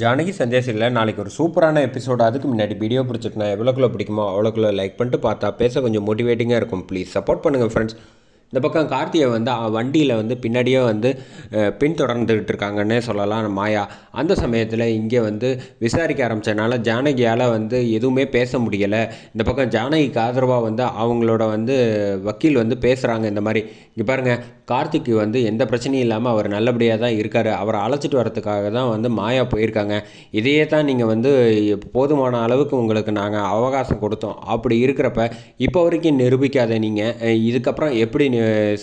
ஜானகி சந்தேசில் நாளைக்கு ஒரு சூப்பரான எபிசோடு அதுக்கு முன்னாடி வீடியோ பிடிச்சிருந்தா எவ்வளோக்குள்ளே பிடிக்குமோ அவ்வளோக்குள்ள லைக் பண்ணிட்டு பார்த்தா பேச கொஞ்சம் மோட்டிவேட்டிங்காக இருக்கும். ப்ளீஸ் சப்போர்ட் பண்ணுங்கள் ஃப்ரெண்ட்ஸ் இந்த பக்கம் கார்த்தியை வந்து வண்டியில் வந்து பின்னாடியே வந்து பின்தொடர்ந்துக்கிட்டு இருக்காங்கன்னே சொல்லலாம் மாயா. அந்த சமயத்தில் இங்கே வந்து விசாரிக்க ஆரம்பித்தனால ஜானகியால் வந்து எதுவுமே பேச முடியலை. இந்த பக்கம் ஜானகிக்கு ஆதரவாக வந்து அவங்களோட வந்து வக்கீல் வந்து பேசுகிறாங்க இந்த மாதிரி. இங்கே பாருங்கள் கார்த்திக்கு வந்து எந்த பிரச்சனையும் இல்லாமல் அவர் நல்லபடியாக தான் இருக்கார். அவரை அழைச்சிட்டு வரதுக்காக தான் வந்து மாயா போயிருக்காங்க. இதையே தான் நீங்கள் வந்து போதுமான அளவுக்கு உங்களுக்கு நாங்கள் அவகாசம் கொடுத்தோம். அப்படி இருக்கிறப்ப இப்போ வரைக்கும் நிரூபிக்காத நீங்கள் இதுக்கப்புறம் எப்படி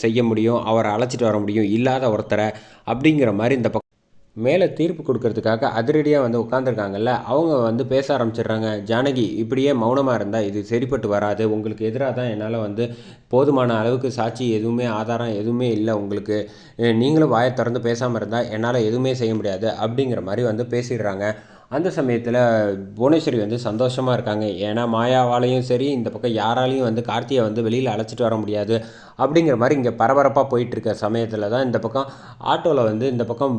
செய்ய முடியும் அவரை அழைச்சிட்டு வர முடியும் இல்லாத ஒருத்தரை அப்படிங்கிற மாதிரி இந்த பக்கம் மேலே தீர்ப்பு கொடுக்கறதுக்காக அதிரடியாக வந்து உட்காந்துருக்காங்கல்ல அவங்க வந்து பேச ஆரம்பிச்சிடுறாங்க. ஜானகி இப்படியே மௌனமாக இருந்தால் இது சரிப்பட்டு வராது. உங்களுக்கு எதிராக தான் என்னால் வந்து போதுமான அளவுக்கு சாட்சி எதுவுமே ஆதாரம் எதுவுமே இல்லை உங்களுக்கு. நீங்களும் வாயை திறந்து பேசாமல் இருந்தால் என்னால் எதுவுமே செய்ய முடியாது. அப்படிங்கிற மாதிரி வந்து பேசிடுறாங்க. அந்த சமயத்தில் புவனேஸ்வரி வந்து சந்தோஷமாக இருக்காங்க. ஏன்னா மாயாவாலையும் சரி இந்த பக்கம் யாராலையும் வந்து கார்த்தியை வந்து வெளியில் அழைச்சிட்டு வர முடியாது அப்படிங்கிற மாதிரி இங்கே பரபரப்பாக போயிட்டு இருக்க சமயத்தில் தான் இந்த பக்கம் ஆட்டோவில் வந்து இந்த பக்கம்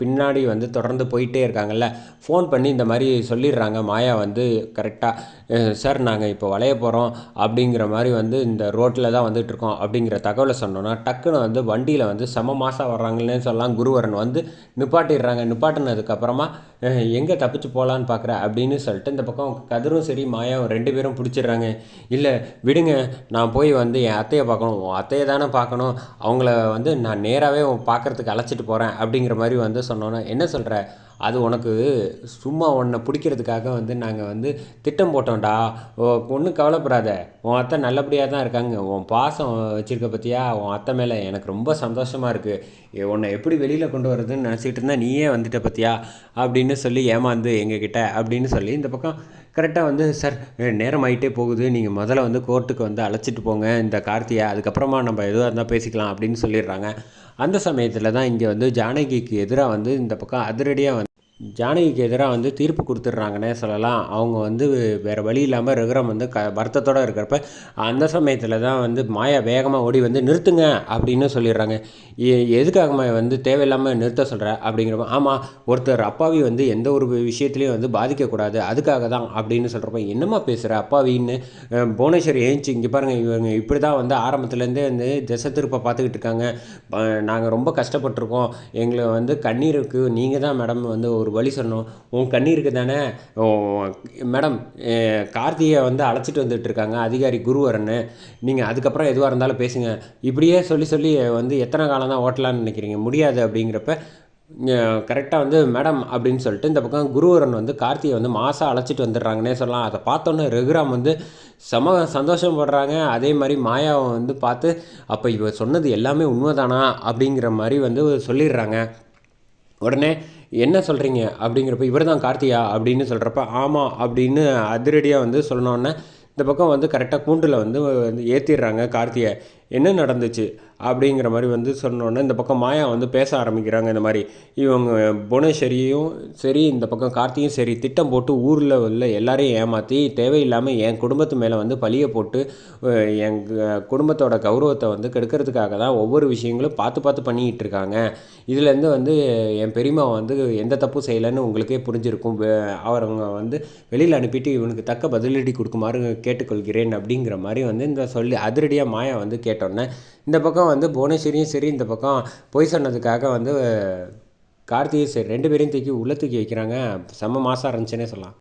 பின்னாடி வந்து தொடர்ந்து போயிட்டே இருக்காங்கல்ல. ஃபோன் பண்ணி இந்த மாதிரி சொல்லிடுறாங்க. மாயா வந்து கரெக்டாக சார் நாங்கள் இப்போ வளைய போகிறோம் அப்படிங்கிற மாதிரி வந்து இந்த ரோட்டில் தான் வந்துட்டு இருக்கோம் அப்படிங்கிற தகவலை சொன்னோன்னா டக்குன்னு வந்து வண்டியில் வந்து செம மாதம் வர்றாங்கன்னு சொல்லலாம். குருவரன் வந்து நிப்பாட்டிடுறாங்க. நிப்பாட்டினதுக்கப்புறமா எங்கே தப்பிச்சு போகலான்னு பார்க்குற அப்படின்னு சொல்லிட்டு இந்த பக்கம் கதிரும் சரி மாயாவும் ரெண்டு பேரும் பிடிச்சிடுறாங்க. இல்லை விடுங்க நான் போய் வந்து என் அத்தையை பார்க்கணும். உன் அத்தையை தானே பார்க்கணும். அவங்கள வந்து நான் நேராகவே பார்க்கறதுக்கு அழைச்சிட்டு போகிறேன் அப்படிங்கிற மாதிரி வந்து சொன்னோன்னே என்ன சொல்கிற அது உனக்கு சும்மா உன்னை பிடிக்கிறதுக்காக வந்து நாங்கள் வந்து திட்டம் போட்டோம்டா. ஒன்றும் கவலைப்படாத. உன் அத்தை நல்லபடியாக தான் இருக்காங்க. உன் பாசம் வச்சுருக்க பற்றியா உன் அத்தை மேலே எனக்கு ரொம்ப சந்தோஷமாக இருக்குது உன்னை எப்படி வெளியில் கொண்டு வரதுன்னு நினச்சிக்கிட்டு இருந்தால் நீயே வந்துட்ட பற்றியா அப்படின்னு சொல்லி ஏமாந்து எங்ககிட்ட அப்படின்னு சொல்லி இந்த பக்கம் கரெக்டாக வந்து சார் நேரம் ஆகிட்டே போகுது. நீங்கள் முதல்ல வந்து கோர்ட்டுக்கு வந்து அழைச்சிட்டு போங்க. இந்த கார்த்தியை அதுக்கப்புறமா நம்ம எதுவாக இருந்தால் பேசிக்கலாம் அப்படின்னு சொல்லிடுறாங்க. அந்த சமயத்தில் தான் இங்கே வந்து ஜானகிக்கு எதிராக வந்து இந்த பக்கம் அதிரடியாக வந்து ஜானகிக்கு எதிராக வந்து தீர்ப்பு கொடுத்துட்றாங்கன்னே சொல்லலாம். அவங்க வந்து வேறு வழி இல்லாமல் ரகுரம் வந்து க வருத்தத்தோடு இருக்கிறப்ப அந்த சமயத்தில் தான் வந்து மாயா வேகமாக ஓடி வந்து நிறுத்துங்க அப்படின்னு சொல்லிடுறாங்க. எ- எதுக்காக மாயா வந்து தேவையில்லாமல் நிறுத்த சொல்கிற அப்படிங்கிறப்ப ஆமாம் ஒருத்தர் அப்பாவி வந்து எந்த ஒரு விஷயத்துலையும் வந்து பாதிக்கக்கூடாது அதுக்காக தான் அப்படின்னு சொல்கிறப்ப என்னம்மா பேசுகிற அப்பாவின்னு புவனேஸ்வர் புவனேஸ்வரி ஏஞ்சி இங்கே பாருங்கள் இவங்க இப்படி தான் வந்து ஆரம்பத்துலேருந்தே வந்து திசை திருப்ப பார்த்துக்கிட்டு இருக்காங்க. நாங்கள் ரொம்ப கஷ்டப்பட்டிருக்கோம். எங்களை வந்து கண்ணீருக்கு நீங்கள் தான் மேடம் வந்து ஒரு வழி சொன்னோம் உன் கண்ணீருக்கு தானே மேடம் கார்த்தியை வந்து அழைச்சிட்டு வந்துட்டு இருக்காங்க அதிகாரி குருவரன்னு. நீங்கள் அதுக்கப்புறம் எதுவாக இருந்தாலும் பேசுங்க. இப்படியே சொல்லி சொல்லி வந்து எத்தனை காலம் தான் ஓட்டலாம்னு நினைக்கிறீங்க? முடியாது அப்படிங்கிறப்ப கரெக்டாக வந்து மேடம் அப்படின்னு சொல்லிட்டு இந்த பக்கம் குருவரன் வந்து கார்த்தியை வந்து மாதம் அழைச்சிட்டு வந்துடுறாங்கன்னே சொல்லலாம். அதை பார்த்தோன்னே ரகுராம் வந்து செம சந்தோஷப்படுறாங்க அதே மாதிரி மாயாவை வந்து பார்த்து அப்போ இவ சொன்னது எல்லாமே உண்மைதானா? அப்படிங்கிற மாதிரி வந்து சொல்லிடுறாங்க. உடனே என்ன சொல்கிறீங்க அப்படிங்கிறப்ப இவர் தான் கார்த்தியா? அப்படின்னு சொல்கிறப்ப ஆமாம் அப்படின்னு அதிரடியாக வந்து சொன்னோன்னே இந்த பக்கம் வந்து கரெக்டாக கூண்டில் வந்து வந்து ஏற்றிடுறாங்க கார்த்தியை. என்ன நடந்துச்சு அப்படிங்கிற மாதிரி வந்து சொன்னோன்னே இந்த பக்கம் மாயா வந்து பேச ஆரம்பிக்கிறாங்க இந்த மாதிரி. இவங்க புவனேஸ்வரியும் சரி இந்த பக்கம் கார்த்தியும் சரி திட்டம் போட்டு ஊரில் உள்ள எல்லாரையும் ஏமாற்றி தேவையில்லாமல் என் குடும்பத்து மேலே வந்து பழியை போட்டு எங்கள் என் குடும்பத்தோட கௌரவத்தை வந்து கெடுக்கிறதுக்காக தான் ஒவ்வொரு விஷயங்களும் பார்த்து பார்த்து பண்ணிக்கிட்டு இருக்காங்க. இதுலேருந்து வந்து என் பெரியம்மா வந்து எந்த தப்பும் செய்யலைன்னு உங்களுக்கே புரிஞ்சிருக்கும். அவரவங்க வந்து வெளியில் அனுப்பிட்டு இவனுக்கு தக்க பதிலடி கொடுக்குமாறு கேட்டுக்கொள்கிறேன் அப்படிங்கிற மாதிரி வந்து இந்த சொல்லி அதிரடியாக மாயா வந்து கேட்டோன்னே இந்த பக்கம் வந்து புவனேஸ்வரியும் சரி இந்த பக்கம் பொய் சொன்னதுக்காக வந்து கார்த்திகை சரி ரெண்டு பேரையும் தூக்கி உள்ள தூக்கி வைக்கிறாங்க. செம்ம மாசாக இருந்துச்சுன்னே சொல்லலாம்.